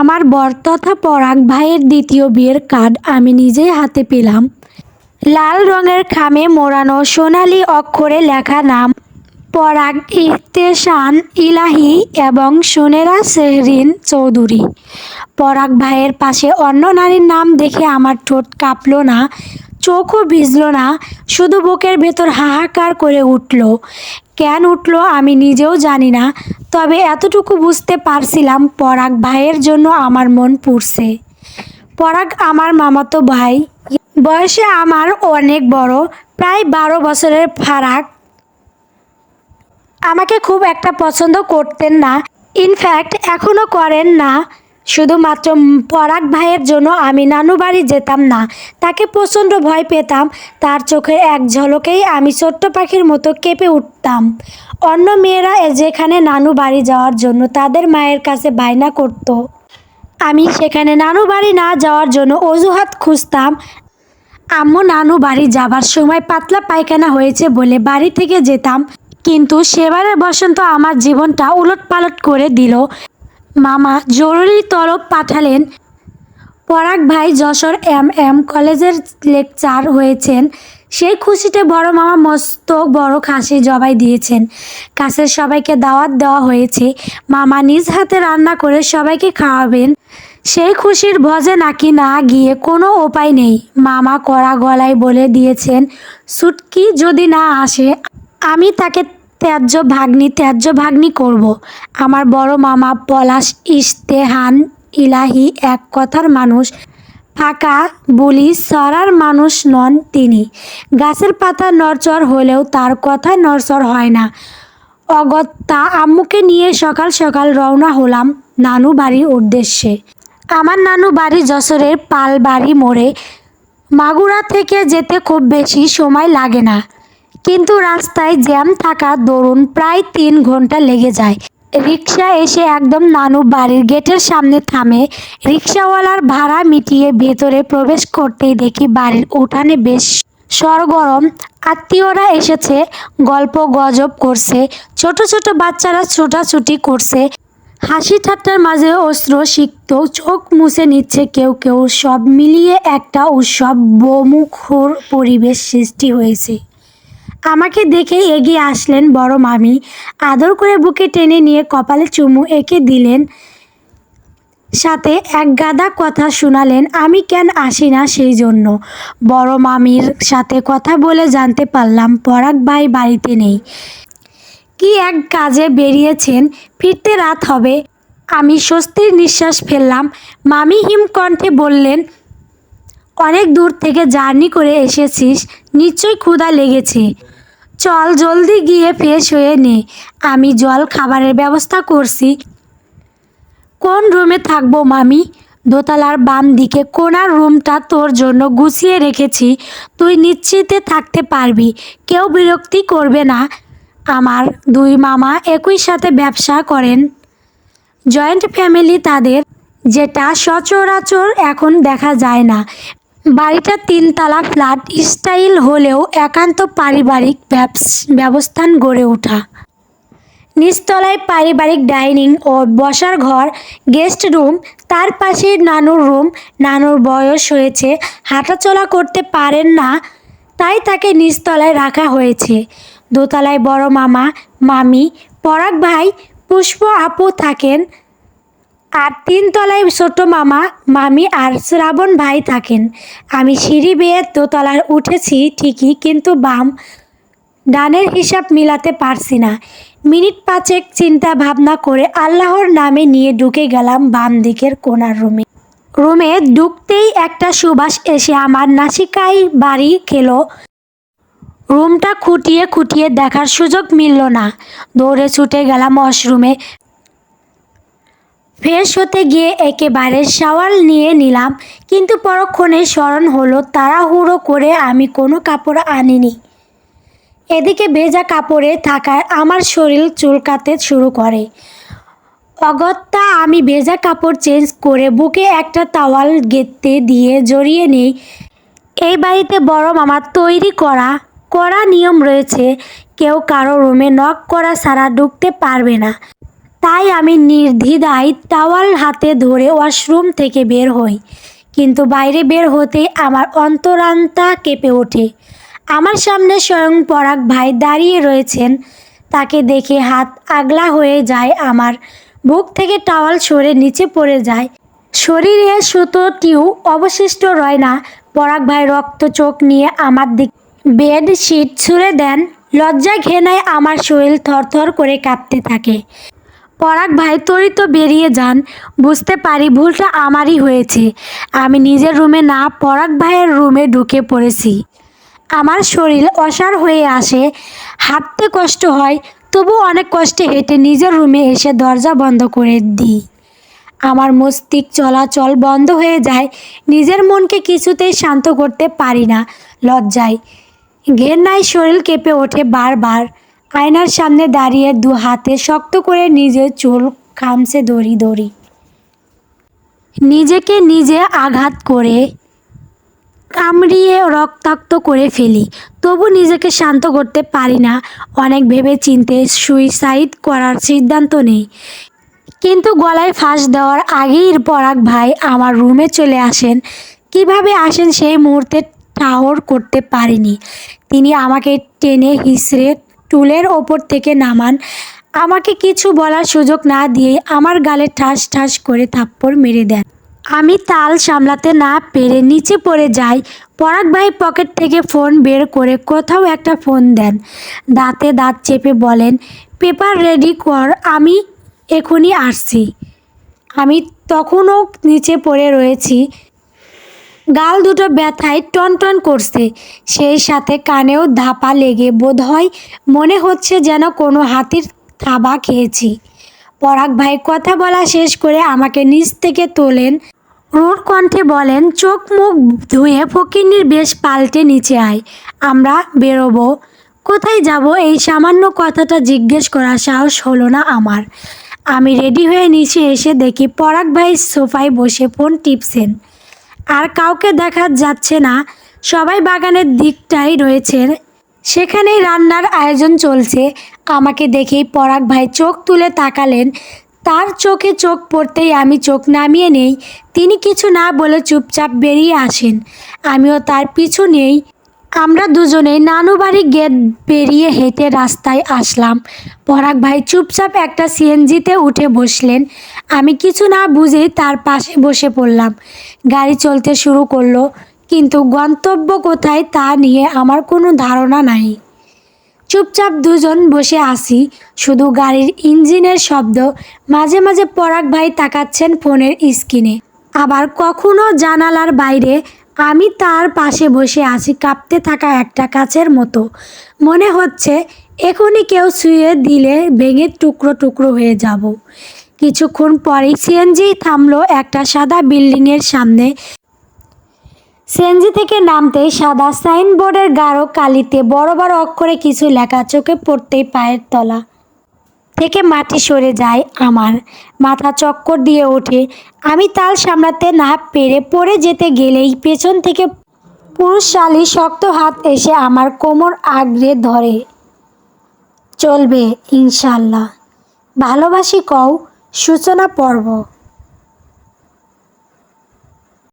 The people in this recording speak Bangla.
আমার বর তথা পরাগ ভাইয়ের দ্বিতীয় বিয়ের কার্ড আমি নিজেই হাতে পেলাম। লাল রঙের খামে মোড়ানো সোনালি অক্ষরে লেখা নাম পরাগ ইহতেশান ইলাহি এবং সোনেরা সেহরিন চৌধুরী। পরাগ ভাইয়ের পাশে অন্য নারীর নাম দেখে আমার ঠোঁট কাঁপল না, চোখও ভিজলো না, শুধু বুকের ভেতর হাহাকার করে উঠল। কেন উঠল আমি নিজেও জানি না, তবে এতটুকু বুঝতে পারছিলাম পরাগ ভাইয়ের জন্য আমার মন পুড়ছে। পরাগ আমার মামাতো ভাই। বয়সে আমার অনেক বড়, প্রায় বারো বছরের ফারাক। আমাকে খুব একটা পছন্দ করতেন না, ইনফ্যাক্ট এখনও করেন না। শুধুমাত্র পরাগ ভাইয়ের জন্য আমি নানু বাড়ি যেতাম না, তাকে প্রচণ্ড ভয় পেতাম, তার চোখের এক ঝলকেই আমি ছোট্ট পাখির মতো কেঁপে উঠতাম। অন্য মেয়েরা যেখানে নানু বাড়ি যাওয়ার জন্য তাদের মায়ের কাছে বায়না করত। আমি সেখানে নানু বাড়ি না যাওয়ার জন্য অজুহাত খুঁজতাম। আম্মু নানু বাড়ি যাবার সময় পাতলা পায়খানা হয়েছে বলে বাড়ি থেকে যেতাম, কিন্তু সেবারের বসন্ত আমার জীবনটা উলট পালট করে দিল। মামা জরুরি তলব পাঠালেন। পরাগ ভাই যশোর এম এম কলেজের লেকচার হয়েছেন। সেই খুশিতে বড় মামা মস্ত বড় খাসি জবাই দিয়েছেন। কাছের সবাইকে দাওয়াত দেওয়া হয়েছে। মামা নিজ হাতে রান্না করে সবাইকে খাওয়াবেন। সেই খুশির ভজে নাকি না গিয়ে কোনো উপায় নেই। মামা কড়া গলায় বলে দিয়েছেন, সুটকি যদি না আসে, আমি তাকে ত্যায্য ভাগ্নি ত্যায্য ভাগ্নি করব। আমার বড় মামা পলাশ ইশতেহান ইলাহি এক কথার মানুষ, ফাঁকা বলি সরার মানুষ নন তিনি। গাছের পাতা নড়চড় হলেও তার কথায় নড়চড় হয় না। অগত্যা আম্মুকে নিয়ে সকাল সকাল রওনা হলাম নানু বাড়ির উদ্দেশ্যে। আমার নানু বাড়ি যশোরের পালবাড়ি মোড়ে। মাগুরা থেকে যেতে খুব বেশি সময় লাগে না। কিন্তু রাস্তায় জ্যাম থাকা দরুন প্রায় তিন ঘণ্টা লেগে যায়। রিক্সা এসে একদম নানু বাড়ির গেটের সামনে থামে। রিক্সাওয়ালার ভাড়া মিটিয়ে ভেতরে প্রবেশ করতেই দেখি বাড়ির উঠানে বেশ সরগরম। আত্মীয়রা এসেছে, গল্প গজব করছে, ছোট ছোট বাচ্চারা ছোটাছুটি করছে। হাসি ঠাট্টার মাঝে অস্ত্র সিক্ত চোখ মুছে নিচ্ছে কেউ কেউ। সব মিলিয়ে একটা উৎসব বমুখর পরিবেশ সৃষ্টি হয়েছে। আমাকে দেখে এগিয়ে আসলেন বড় মামি। আদর করে বুকে টেনে নিয়ে কপালে চুমু এঁকে দিলেন। সাথে এক গাদা কথা শোনালেন, আমি কেন আসি না সেই জন্য? বড় মামির সাথে কথা বলে জানতে পারলাম, পরাগ ভাই বাড়িতে নেই। কি এক কাজে বেরিয়েছেন? ফিরতে রাত হবে। আমি স্বস্তির নিঃশ্বাস ফেললাম। মামি হিমকণ্ঠে বললেন, অনেক দূর থেকে জার্নি করে এসেছিস। নিশ্চয়ই ক্ষুধা লেগেছে। চল জলদি গিয়ে ফ্রেশ হয়ে নে। আমি জল খাবারের ব্যবস্থা করছি। কোন রুমে থাকব, মামি? দোতলার বাম দিকে কোনার রুমটা তোর জন্য গুছিয়ে রেখেছি। তুই নিশ্চিতে থাকতে পারবি। কেউ বিরক্তি করবে না। আমার দুই মামা একই সাথে ব্যবসা করেন। জয়েন্ট ফ্যামিলি তাদের। যেটা সচরাচর এখন দেখা যায় না। বাড়িটা তিনতলা ফ্ল্যাট, স্টাইল হলেও একান্ত পারিবারিক ব্যবস- ব্যবস্থান গড়ে ওঠা। নিচতলায় পারিবারিক ডাইনিং ও বসার ঘর, গেস্ট রুম, তার পাশে নানুর রুম, নানুর বয়স হয়েছে, হাঁটাচলা করতে পারেন না, তাই তাকে নিচতলায় রাখা হয়েছে। দোতলায় বড় মামা, মামি, পরাগ ভাই, পুষ্প আপু থাকেন। আর তিন তলায় ছোট মামা, মামি আর শ্রাবণ ভাই থাকেন। আমি সিঁড়ি বেয়ে দোতলায় উঠেছি ঠিকই, কিন্তু বাম ডানের হিসাব মিলাতে পারছি না। মিনিট পাঁচেক চিন্তা ভাবনা করে আল্লাহর নামে নিয়ে ঢুকে গেলাম বাম দিকের কোনার রুমে। রুমে ঢুকতেই একটা সুবাস এসে আমার নাসিকাই বাড়ি খেলো। রুমটা খুঁটিয়ে খুঁটিয়ে দেখার সুযোগ মিলল না। দৌড়ে ছুটে গেলাম ওয়াশরুমে। ফ্রেশ হতে গিয়ে একেবারে শাওয়ার নিয়ে নিলাম, কিন্তু পরক্ষণে স্মরণ হলো তাড়াহুড়ো করে আমি কোনো কাপড় আনিনি। এদিকে ভেজা কাপড়ে থাকায় আমার শরীর চুলকাতে শুরু করে। অগত্যা আমি ভেজা কাপড় চেঞ্জ করে বুকে একটা তাওয়াল গেঁথে দিয়ে জড়িয়ে নেই। এই বাড়িতে বড় মামার তৈরি করা করা নিয়ম রয়েছে, কেউ কারও রুমে নক করা ছাড়া ঢুকতে পারবে না। তাই আমি নির্দ্বিধায় টাওয়াল হাতে ধরে ওয়াশরুম থেকে বের হই। কিন্তু বাইরে বের হতেই আমার অন্তরান্তা কেঁপে ওঠে। আমার সামনে স্বয়ং পরাগ ভাই দাঁড়িয়ে রয়েছেন। তাকে দেখে হাত আগলা হয়ে যায় আমার। বুক থেকে টাওয়াল সরে নিচে পড়ে যায়। শরীরে সুতোটিও অবশিষ্ট রয় না। পরাগ ভাই রক্ত চোখ নিয়ে আমার দিক বেডশিট ছুঁড়ে দেন। লজ্জা ঘেনায় আমার শরীর থরথর করে কাঁপতে থাকে। পরাগ ভাই তরিত বেরিয়ে যান। বুঝতে পারি ভুলটা আমারই হয়েছে। আমি নিজের রুমে না, পরাগ ভাইয়ের রুমে ঢুকে পড়েছি। আমার শরীর অসাড় হয়ে আসে। হাঁটতে কষ্ট হয়, তবু অনেক কষ্টে হেঁটে নিজের রুমে এসে দরজা বন্ধ করে দিই। আমার মস্তিষ্ক চলাচল বন্ধ হয়ে যায়। নিজের মনকে কিছুতেই শান্ত করতে পারি না, লজ্জায়। ঘেন্নায় শরীর কেঁপে ওঠে বারবার। আয়নার সামনে দাঁড়িয়ে দু হাতে শক্ত করে নিজের চুল খামছে দড়ি দড়ি। নিজেকে নিজে আঘাত করে কামড়িয়ে রক্তাক্ত করে ফেলি। তবু নিজেকে শান্ত করতে পারি না। অনেক ভেবে চিনতে সুইসাইড করার সিদ্ধান্ত নেই। কিন্তু গলায় ফাঁস দেওয়ার আগেই পরাগ ভাই আমার রুমে চলে আসেন। কীভাবে আসেন সেই মুহূর্তে ঠাহর করতে পারিনি। তিনি আমাকে টেনে হিসড়ে টুলের ওপর থেকে নামান, আমাকে কিছু বলার সুযোগ না দিয়ে আমার গালে ঠাস ঠাস করে থাপ্পড় মেরে দেন। আমি তাল সামলাতে না পেরে নিচে পড়ে যাই। পরাগ ভাই পকেট থেকে ফোন বের করে কোথাও একটা ফোন দেন। দাঁতে দাঁত চেপে বলেন, পেপার রেডি কর, আমি এখনই আসছি। আমি তখনও নিচে পড়ে রয়েছি। গাল দুটো ব্যথায় টনটন করছে। সেই সাথে কানেও ধাপা লেগে বোধ হয় মনে হচ্ছে যেন কোনো হাতির থাবা খেয়েছি। পরাগ ভাই কথা বলা শেষ করে আমাকে নিচ থেকে তোলেন। রোড কণ্ঠে বলেন, চোখ মুখ ধুয়ে ফকিন্নির বেশ পাল্টে নিচে আয়, আমরা বেরোবো। কোথায় যাব এই সামান্য কথাটা জিজ্ঞেস করার সাহস হলো না আমার। আমি রেডি হয়ে নিচে এসে দেখি পরাগ ভাই সোফায় বসে ফোন টিপছেন। আর কাউকে দেখা যাচ্ছে না। সবাই বাগানের দিকটাই রয়েছে। সেখানেই রান্নার আয়োজন চলছে। আমাকে দেখেই পরাগ ভাই চোখ তুলে তাকালেন। তার চোখে চোখ পড়তেই আমি চোখ নামিয়ে নেই। তিনি কিছু না বলে চুপচাপ বেরিয়ে আসেন। আমিও তার পিছু নেই। আমরা দুজনেই নানু বাড়ি গেট বেরিয়ে হেঁটে রাস্তায় আসলাম। পরাগ ভাই চুপচাপ একটা সিএনজিতে উঠে বসলেন। আমি কিছু না বুঝেই তার পাশে বসে পড়লাম। গাড়ি চলতে শুরু করল, কিন্তু গন্তব্য কোথায় তা নিয়ে আমার কোনো ধারণা নাই। চুপচাপ দুজন বসে আসি শুধু গাড়ির ইঞ্জিনের শব্দ। মাঝে মাঝে পরাগ ভাই তাকাচ্ছেন ফোনের স্ক্রিনে। আবার কখনো জানালার বাইরে আমি তার পাশে বসে আছি কাঁপতে থাকা একটা কাচের মতো। মনে হচ্ছে এখনই কেউ শুয়ে দিলে ভেঙে টুকরো টুকরো হয়ে যাব। কিছুক্ষণ পরেই সিএনজি থামলো একটা সাদা বিল্ডিংয়ের সামনে। সিএনজি থেকে নামতেই সাদা সাইনবোর্ডের গাঢ় কালিতে বড় বড় অক্ষরে কিছু লেখা চোখে পড়তেই পায়ের তলা। থেকে মাটি সরে যায় আমার। মাথা চক্কর দিয়ে ওঠে। আমি তাল সামলাতে না পেরে পড়ে যেতে গেলেই পেছন থেকে পুরুষশালী শক্ত হাত এসে আমার কোমর আগড়ে ধরে। চলবে ইনশাল্লাহ ভালোবাসি কও, সূচনা পর্ব।